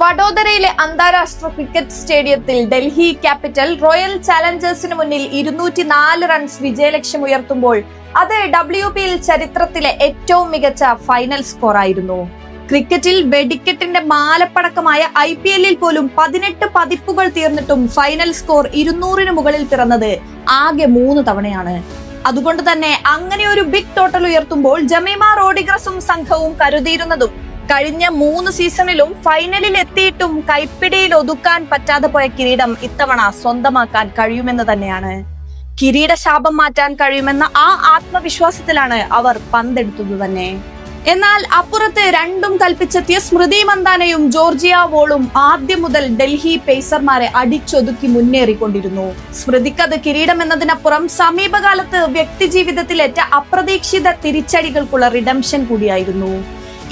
വഡോദരയിലെ അന്താരാഷ്ട്ര ക്രിക്കറ്റ് സ്റ്റേഡിയത്തിൽ Delhi capital royal ചാലഞ്ചേഴ്സിന് മുന്നിൽ ഇരുന്നൂറ്റി നാല് റൺസ് വിജയലക്ഷ്യം ഉയർത്തുമ്പോൾ അത് ഡബ്ല്യു പിയിൽ ചരിത്രത്തിലെ ഏറ്റവും മികച്ച ഫൈനൽ സ്കോർ ആയിരുന്നു ക്രിക്കറ്റിൽ വെടിക്കെട്ടിന്റെ മാലപ്പടക്കമായ ഐ പി എല്ലിൽ പോലും പതിനെട്ട് പതിപ്പുകൾ തീർന്നിട്ടും ഫൈനൽ സ്കോർ ഇരുന്നൂറിന് മുകളിൽ പിറന്നത് ആകെ മൂന്ന് തവണയാണ്. അതുകൊണ്ട് തന്നെ അങ്ങനെ ഒരു ബിഗ് ടോട്ടൽ ഉയർത്തുമ്പോൾ ജമീമ റോഡിഗ്രസും സംഘവും കരുതിയിരുന്നതും കഴിഞ്ഞ മൂന്ന് സീസണിലും ഫൈനലിൽ എത്തിയിട്ടും കൈപ്പിടിയിൽ ഒതുക്കാൻ പറ്റാതെ പോയ കിരീടം ഇത്തവണ സ്വന്തമാക്കാൻ കഴിയുമെന്ന് തന്നെയാണ്. കിരീട ശാപം മാറ്റാൻ കഴിയുമെന്ന ആ ആത്മവിശ്വാസത്തിലാണ് അവർ പന്തെടുത്തത് തന്നെ. എന്നാൽ അപ്പുറത്ത് രണ്ടും കൽപ്പിച്ചെത്തിയ സ്മൃതി മന്ദാനയും ജോർജിയ വോളും ആദ്യം മുതൽ ഡൽഹി പേസർമാരെ അടിച്ചൊതുക്കി മുന്നേറിക്കൊണ്ടിരുന്നു. സ്മൃതിക്കത് കിരീടം എന്നതിനപ്പുറം സമീപകാലത്ത് വ്യക്തിജീവിതത്തിലേറ്റ അപ്രതീക്ഷിത തിരിച്ചടികൾക്കുള്ള റിഡംഷൻ കൂടിയായിരുന്നു.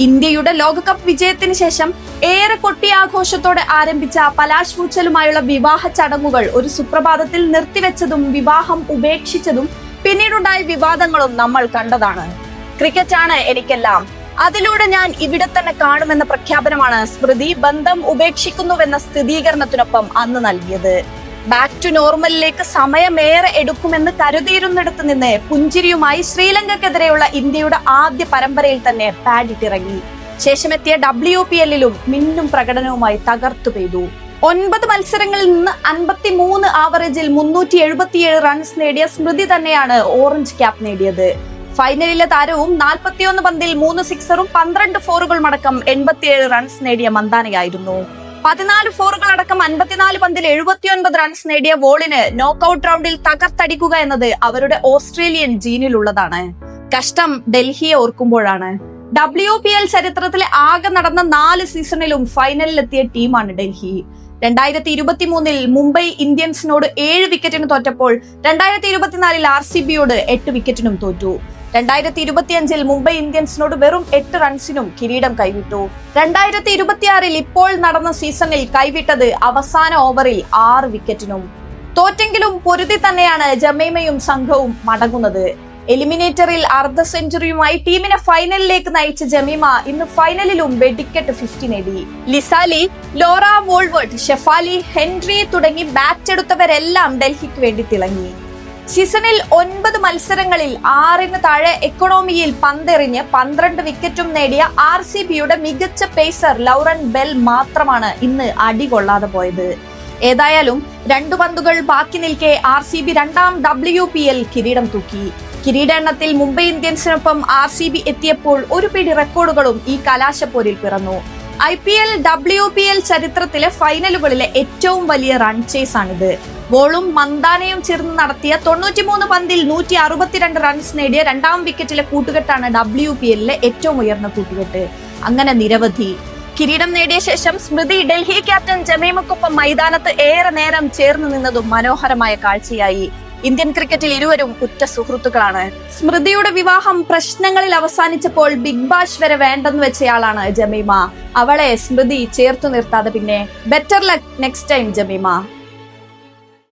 ഇന്ത്യയുടെ ലോകകപ്പ് വിജയത്തിന് ശേഷം ഏറെ കൊട്ടിയാഘോഷത്തോടെ ആരംഭിച്ച പലാശ് പൂച്ചലുമായുള്ള വിവാഹ ചടങ്ങുകൾ ഒരു സുപ്രഭാതത്തിൽ നിർത്തിവെച്ചതും വിവാഹം ഉപേക്ഷിച്ചതും പിന്നീടുണ്ടായ വിവാദങ്ങളും നമ്മൾ കണ്ടതാണ്. ക്രിക്കറ്റാണ് എനിക്കെല്ലാം. അതിലൂടെ ഞാൻ ഇവിടെ തന്നെ കാണുമെന്ന പ്രഖ്യാപനമാണ് സ്മൃതി ബന്ധം ഉപേക്ഷിക്കുന്നുവെന്ന സ്ഥിരീകരണത്തിനൊപ്പം അന്ന് നൽകിയത്. ബാക്ക് ടു നോർമലിലേക്ക് സമയമേറെ എടുക്കുമെന്ന് കരുതിയിരുന്നിടത്ത് നിന്ന് പുഞ്ചിരിയുമായി ശ്രീലങ്കക്കെതിരെയുള്ള ഇന്ത്യയുടെ ആദ്യ പരമ്പരയിൽ തന്നെ പാഡിട്ടിറങ്ങി. ശേഷമെത്തിയ ഡബ്ല്യു പി എല്ലിലും മിന്നും പ്രകടനവുമായി തകർത്തു പെയ്തു. ഒൻപത് മത്സരങ്ങളിൽ നിന്ന് അൻപത്തി മൂന്ന് ആവറേജിൽ മുന്നൂറ്റി എഴുപത്തിയേഴ് റൺസ് നേടിയ സ്മൃതി തന്നെയാണ് ഓറഞ്ച് ക്യാപ് നേടിയത്. ഫൈനലിലെ താരവും നാൽപ്പത്തിയൊന്ന് പന്തിൽ മൂന്ന് സിക്സറും പന്ത്രണ്ട് ഫോറുകൾ അടക്കം എൺപത്തിയേഴ് റൺസ് നേടിയ മന്ദാനയായിരുന്നു. പതിനാല് ഫോറുകൾ അടക്കം അൻപത്തിനാല് പന്തിൽ എഴുപത്തിയൊൻപത് റൺസ് നേടിയ വോളിന് നോക്കൌട്ട് റൗണ്ടിൽ തകർത്തടിക്കുക എന്നത് അവരുടെ ഓസ്ട്രേലിയൻ ജീനിലുള്ളതാണ്. കഷ്ടം ഡൽഹിയെ ഓർക്കുമ്പോഴാണ്. ഡബ്ല്യു പി എൽ ചരിത്രത്തിലെ ആകെ നടന്ന നാല് സീസണിലും ഫൈനലിലെത്തിയ ടീമാണ് ഡൽഹി. രണ്ടായിരത്തി ഇരുപത്തി മൂന്നിൽ മുംബൈ ഇന്ത്യൻസിനോട് ഏഴ് വിക്കറ്റിന് തോറ്റപ്പോൾ രണ്ടായിരത്തി ഇരുപത്തിനാലിൽ ആർ സി ബിയോട് എട്ട് വിക്കറ്റിനും തോറ്റു. രണ്ടായിരത്തി ഇരുപത്തിയഞ്ചിൽ മുംബൈ ഇന്ത്യൻസിനോട് വെറും എട്ട് റൺസിനും കിരീടം കൈവിട്ടു. രണ്ടായിരത്തി ഇരുപത്തിയാറിൽ ഇപ്പോൾ നടന്ന സീസണിൽ കൈവിട്ടത് അവസാന ഓവറിൽ ആറ് വിക്കറ്റിനും. തോറ്റെങ്കിലും പൊരുതി തന്നെയാണ് ജമൈമയും സംഘവും മടങ്ങുന്നത്. എലിമിനേറ്ററിൽ അർദ്ധ സെഞ്ചുറിയുമായി ടീമിനെ ഫൈനലിലേക്ക് നയിച്ച ജമീമ ഇന്ന് ഫൈനലിലും വെടിക്കെട്ട് ഫിഫ്റ്റി നേടി. Lizelle Laura Wolvaardt Shafali Henry തുടങ്ങി ബാറ്റ് എടുത്തവരെല്ലാം ഡൽഹിക്ക് വേണ്ടി തിളങ്ങി. സീസണിൽ ഒൻപത് മത്സരങ്ങളിൽ ആറിന് താഴെ എക്കണോമിയിൽ പന്തെറിഞ്ഞ് പന്ത്രണ്ട് വിക്കറ്റും നേടിയ ആർ സി ബിയുടെ മികച്ച പേസർ ലൗറൻ ബെൽ മാത്രമാണ് ഇന്ന് അടി കൊള്ളാതെ പോയത്. ഏതായാലും രണ്ടു പന്തുകൾ ബാക്കി നിൽക്കെ ആർ സി ബി രണ്ടാം ഡബ്ല്യു പി എൽ കിരീടം തൂക്കി. കിരീട എണ്ണത്തിൽ മുംബൈ ഇന്ത്യൻസിനൊപ്പം ആർ സി ബി എത്തിയപ്പോൾ ഒരു പിടി റെക്കോർഡുകളും ഈ കലാശപ്പോരിൽ പിറന്നു. I P L W P L ചരിത്രത്തിലെ ഫൈനലുകളിലെ ഏറ്റവും വലിയ റൺ ചേസ് ആണിത്. വോളും മന്ദാനയും ചേർന്ന് നടത്തിയ തൊണ്ണൂറ്റിമൂന്ന് പന്തിൽ നൂറ്റി അറുപത്തിരണ്ട് റൺസ് നേടിയ രണ്ടാം വിക്കറ്റിലെ കൂട്ടുകെട്ടാണ് ഡബ്ല്യു പി എല്ലിലെ ഏറ്റവും ഉയർന്ന കൂട്ടുകെട്ട്. അങ്ങനെ നിരവധി. കിരീടം നേടിയ ശേഷം സ്മൃതി ഡൽഹി ക്യാപ്റ്റൻ ജമീമക്കൊപ്പം മൈതാനത്ത് ഏറെ നേരം ചേർന്ന് നിന്നതും മനോഹരമായ കാഴ്ചയായി. ഇന്ത്യൻ ക്രിക്കറ്റിൽ ഇരുവരും ഉറ്റ സുഹൃത്തുക്കളാണ്. സ്മൃതിയുടെ വിവാഹം പ്രശ്നങ്ങളിൽ അവസാനിച്ചപ്പോൾ ബിഗ് ബാഷ് വരെ വേണ്ടെന്ന് വെച്ചയാളാണ് ജമീമ. അവളെ സ്മൃതി ചേർത്തു നിർത്താതെ പിന്നെ better luck next time Jemimah.